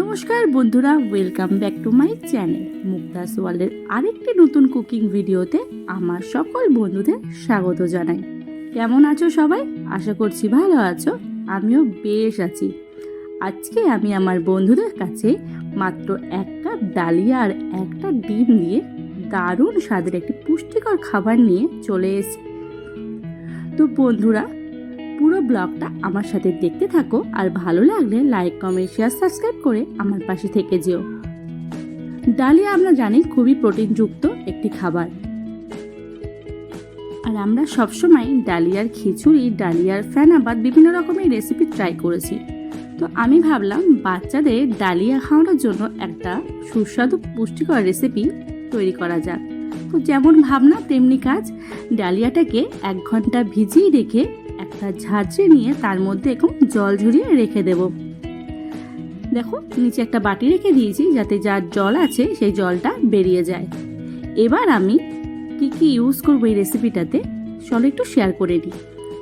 নমস্কার বন্ধুরা welcome back to my channel Mukta's ওয়ার্ল্ডের আরেকটি নতুন কুকিং ভিডিওতে আমার সকল বন্ধুদের স্বাগত জানাই। কেমন আছো সবাই? আশা করছি ভালো আছো, আমিও বেশ আছি। আজকে আমি আমার বন্ধুদের কাছে মাত্র এক কাপ ডালিয়া আর একটা ডিম দিয়ে দারুণ স্বাদের একটি পুষ্টিকর খাবার নিয়ে চলে এসেছি। তো বন্ধুরা ব্লগটা আমার সাথে দেখতে থাকো আর ভালো লাগলে লাইক, কমেন্ট শেয়ার সাবস্ক্রাইব করে আমার পাশে থেকে যেও। ডালিয়া আমরা জানি খুবই প্রোটিনযুক্ত একটি খাবার। আর আমরা সবসময় ডালিয়ার খিচুড়ি, ডালিয়ার ফেনাবাদ বিভিন্ন রকমের রেসিপি ট্রাই করেছি। তো আমি ভাবলাম বাচ্চাদের ডালিয়া খাওয়ানোর জন্য একটা সুস্বাদু পুষ্টিকর রেসিপি তৈরি করা যাক। তো যেমন ভাবনা, তেমনি কাজ, ডালিয়াটাকে এক ঘণ্টা ভিজিয়ে রেখে একটা ঝাঁঝরে নিয়ে তার মধ্যে এরকম জল ঝরিয়ে রেখে দেব। দেখো, নিচে একটা বাটি রেখে দিয়েছি যাতে যার জল আছে সেই জলটা বেরিয়ে যায়। এবার আমি কি কি ইউজ করব এই রেসিপিটাতে চলো একটু শেয়ার করে নিই।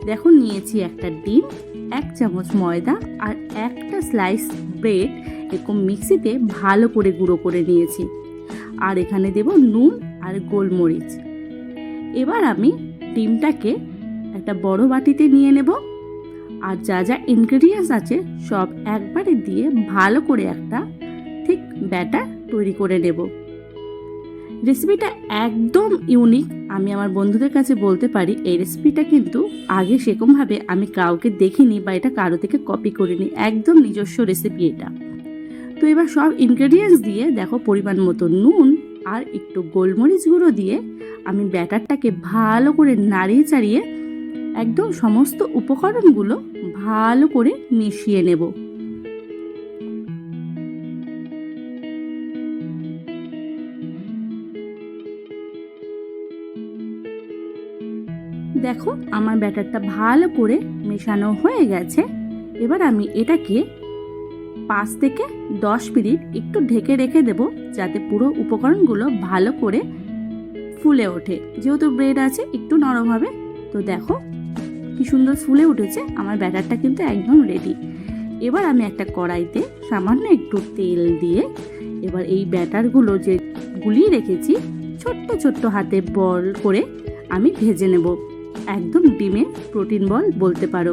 দেখো, নিয়েছি একটা ডিম, এক চামচ ময়দা আর একটা স্লাইস ব্রেড এরকম মিক্সিতে ভালো করে গুঁড়ো করে নিয়েছি। আর এখানে দেব নুন আর গোলমরিচ। এবার আমি ডিমটাকে একটা বড় বাটিতে নিয়ে নেব। আর যা যা ইনগ্রেডিয়েন্টস আছে, সব একবারে দিয়ে ভালো করে একটা ঠিক ব্যাটার তৈরি করে নেব। রেসিপিটা একদম ইউনিক আমি আমার বন্ধুদের কাছে বলতে পারি, এই রেসিপিটা কিন্তু আগে সেরকমভাবে আমি কাউকে দেখিনি বা এটা কারও থেকে কপি করিনি, একদম নিজস্ব রেসিপি এটা। তো এবার সব ইনগ্রেডিয়েন্টস দিয়ে দেখো পরিমাণ মতো নুন আর একটু গোলমরিচ গুঁড়ো দিয়ে আমি ব্যাটারটাকে ভালো করে নাড়িয়ে চাড়িয়ে একদম সমস্ত উপকরণগুলো ভালো করে মিশিয়ে নেব। দেখো, আমার ব্যাটারটা ভালো করে মেশানো হয়ে গেছে। এবার আমি এটাকে পাঁচ থেকে দশ মিনিট একটু ঢেকে রেখে দেব, যাতে পুরো উপকরণগুলো ভালো করে ফুলে ওঠে। যেহেতু ব্রেড আছে, একটু নরম হবে। তো দেখো সুন্দর ফুলে উঠেছে, আমার ব্যাটারটা কিন্তু একদম রেডি এবার আমি একটা কড়াইতে সামান্য একটু তেল দিয়ে এবার এই ব্যাটারগুলো যে গুলিয়ে রেখেছি, ছোট্ট ছোট্ট হাতে বল করে আমি ভেজে নেব। একদম ডিমের প্রোটিন বল বলতে পারো।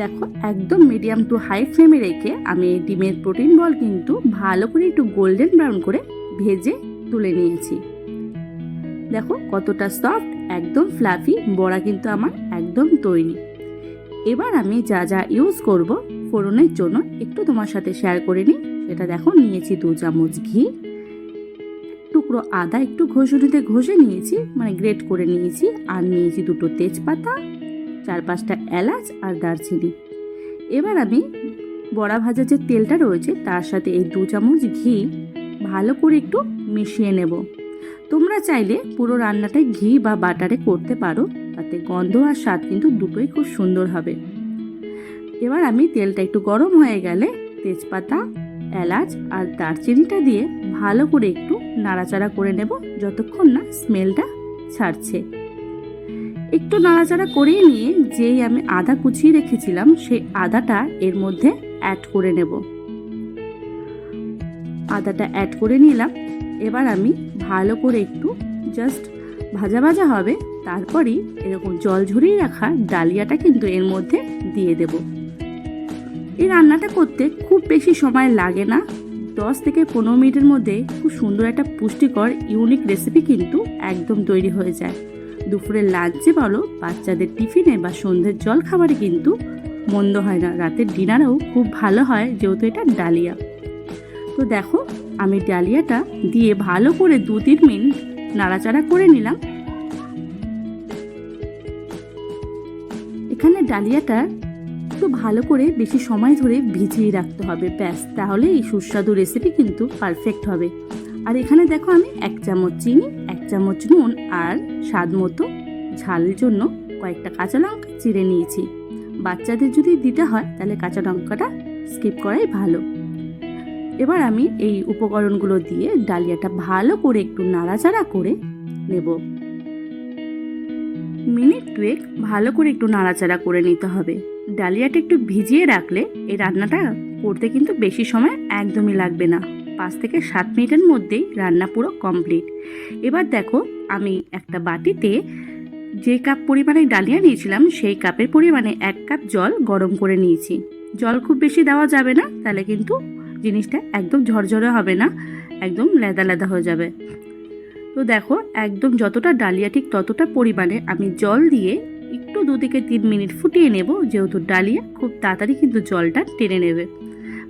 দেখো, একদম মিডিয়াম টু হাই ফ্লেমে রেখে আমি এই ডিমের প্রোটিন বল কিন্তু ভালো করে একটু গোল্ডেন ব্রাউন করে ভেজে তুলে নিয়েছি। দেখো, কতটা সফট একদম ফ্লাফি বড়া কিন্তু আমার একদম তৈরি। এবার আমি যা যা ইউজ করব ফোড়নের জন্য একটু তোমার সাথে শেয়ার করে নিই। সেটা দেখো, নিয়েছি দু চামচ ঘি, টুকরো আদা একটু ঘষুনিতে ঘষে নিয়েছি মানে গ্রেট করে নিয়েছি, আর নিয়েছি দুটো তেজপাতা চার পাঁচটা এলাচ আর দারচিনি। এবার আমি বড়া ভাজা যে তেলটা রয়েছে, তার সাথে এই দু চামচ ঘি ভালো করে একটু মিশিয়ে নেব। তোমরা চাইলে পুরো রান্নাটাই ঘি বা বাটারে করতে পারো, তাতে গন্ধ আর স্বাদ কিন্তু দুটোই খুব সুন্দর হবে। এবার আমি তেলটা একটু গরম হয়ে গেলে তেজপাতা, এলাচ আর দারচিনিটা দিয়ে ভালো করে একটু নাড়াচাড়া করে নেব, যতক্ষণ না স্মেলটা ছাড়ছে। একটু নাড়াচাড়া করিয়ে নিয়ে যেই আমি আদা কুচিয়ে রেখেছিলাম, সেই আদাটা এর মধ্যে অ্যাড করে নেব। আদাটা অ্যাড করে নিলাম। এবার আমি ভালো করে একটু জাস্ট ভাজা ভাজা হবে, তারপরই এরকম জল ঝরিয়ে রাখা ডালিয়াটা কিন্তু এর মধ্যে দিয়ে দেব। এই রান্নাটা করতে খুব বেশি সময় লাগে না। দশ থেকে পনেরো মিনিটের মধ্যে খুব সুন্দর একটা পুষ্টিকর, ইউনিক রেসিপি কিন্তু একদম তৈরি হয়ে যায়। দুপুরের লাঞ্চে বলো, বাচ্চাদের টিফিনে বা সন্ধ্যের জল খাবারে কিন্তু মন্দ হয় না। রাতের ডিনারেও খুব ভালো হয়, যেহেতু এটা ডালিয়া। তো দেখো, আমি ডালিয়াটা দিয়ে ভালো করে দু তিন মিনিট নাড়াচাড়া করে নিলাম। এখানে ডালিয়াটা একটু ভালো করে বেশি সময় ধরে ভিজিয়ে রাখতে হবে। ব্যাস, তাহলে এই সুস্বাদু রেসিপি কিন্তু পারফেক্ট হবে। আর এখানে দেখো আমি এক চামচ চিনি চামচ নুন আর স্বাদ মতো ঝালের জন্য কয়েকটা কাঁচা লঙ্কা চিড়ে নিয়েছি। বাচ্চাদের যদি দিতে হয়, তাহলে কাঁচা লঙ্কাটা স্কিপ করাই ভালো। এবার আমি এই উপকরণগুলো দিয়ে ডালিয়াটা ভালো করে একটু নাড়াচাড়া করে নেব। মিনিট টুয়েক ভালো করে একটু নাড়াচাড়া করে নিতে হবে। ডালিয়াটা একটু ভিজিয়ে রাখলে এই রান্নাটা করতে কিন্তু বেশি সময় একদমই লাগবে না। পাঁচ থেকে সাত মিনিটের মধ্যেই রান্না পুরো কমপ্লিট এবার দেখো, আমি একটা বাটিতে যে কাপ পরিমাণে ডালিয়া নিয়েছিলাম, সেই কাপের পরিমাণে এক কাপ জল গরম করে নিয়েছি। জল খুব বেশি দেওয়া যাবে না, তাহলে কিন্তু জিনিসটা একদম ঝরঝরে হবে না, একদম লেদা লেদা হয়ে যাবে। তো দেখো, একদম যতটা ডালিয়া, ঠিক ততটা পরিমাণে আমি জল দিয়ে একটু দু থেকে তিন মিনিট ফুটিয়ে নেব, যেহেতু ডালিয়া খুব তাড়াতাড়ি কিন্তু জলটা টেনে নেবে।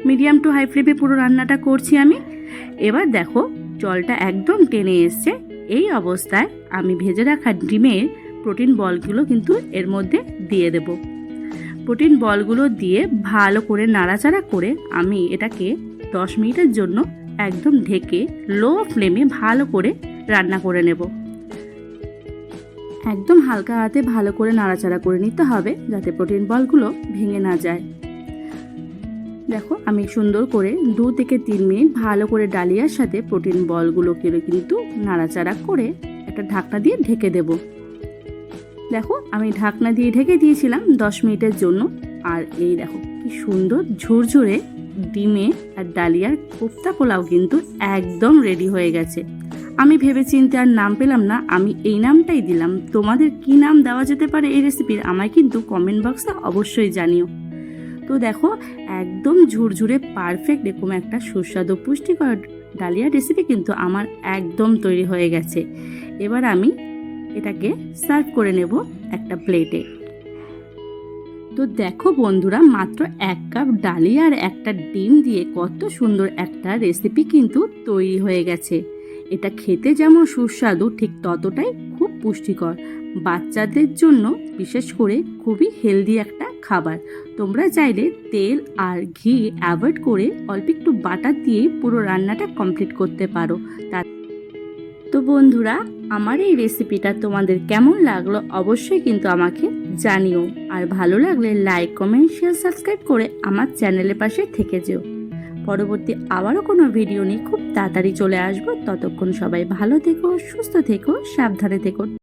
মিডিয়াম টু হাই ফ্লেমে পুরো রান্নাটা করছি আমি। এবার দেখো, জলটা একদম টেনে এসছে। এই অবস্থায় আমি ভেজে রাখা ডিমের প্রোটিন বলগুলো কিন্তু এর মধ্যে দিয়ে দেব। প্রোটিন বলগুলো দিয়ে ভালো করে নাড়াচাড়া করে আমি এটাকে দশ মিনিটের জন্য একদম ঢেকে লো ফ্লেমে ভালো করে রান্না করে নেব। একদম হালকা হাতে ভালো করে নাড়াচাড়া করে নিতে হবে যাতে প্রোটিন বলগুলো ভেঙে না যায়। দেখো, আমি সুন্দর করে দু থেকে তিন মিনিট ভালো করে ডালিয়ার সাথে প্রোটিন বলগুলোকে কিন্তু নাড়াচাড়া করে একটা ঢাকনা দিয়ে ঢেকে দেব। দেখো, আমি ঢাকনা দিয়ে ঢেকে দিয়েছিলাম দশ মিনিটের জন্য। আর এই দেখো, কি সুন্দর ঝুরঝুরে ডিমে আর ডালিয়ার কোফতা পোলাও কিন্তু একদম রেডি হয়ে গেছে। আমি ভেবে চিনতে আর নাম পেলাম না, আমি এই নামটাই দিলাম। তোমাদের কি নাম দেওয়া যেতে পারে এই রেসিপির আমায় কিন্তু কমেন্ট বক্সে অবশ্যই জানিও। তো দেখো, একদম ঝুরঝুরে পারফেক্ট এরকম একটা সুস্বাদু পুষ্টিকর ডালিয়া রেসিপি কিন্তু আমার একদম তৈরি হয়ে গেছে। এবার আমি এটাকে সার্ভ করে নেব একটা প্লেটে তো দেখো বন্ধুরা, মাত্র এক কাপ ডালিয়া আর একটা ডিম দিয়ে কত সুন্দর একটা রেসিপি কিন্তু তৈরি হয়ে গেছে। এটা খেতে যেমন সুস্বাদু, ঠিক ততটাই খুব পুষ্টিকর। বাচ্চাদের জন্য বিশেষ করে খুবই হেলদি একটা খাবার। তোমরা চাইলে তেল আর ঘি অ্যাভয়েড করে অল্প একটু বাটার দিয়ে পুরো রান্নাটা কমপ্লিট করতে পারো। তা তো বন্ধুরা, আমার এই রেসিপিটা তোমাদের কেমন লাগল অবশ্যই কিন্তু আমাকে জানিও। আর ভালো লাগলে লাইক কমেন্ট শেয়ার সাবস্ক্রাইব করে আমার চ্যানেলের পাশে থেকে যেও। পরবর্তী আবারও কোনো ভিডিও নিয়ে খুব তাড়াতাড়ি চলে আসব। ততক্ষণ সবাই ভালো থেকো, সুস্থ থেকো, সাবধানে থেকো।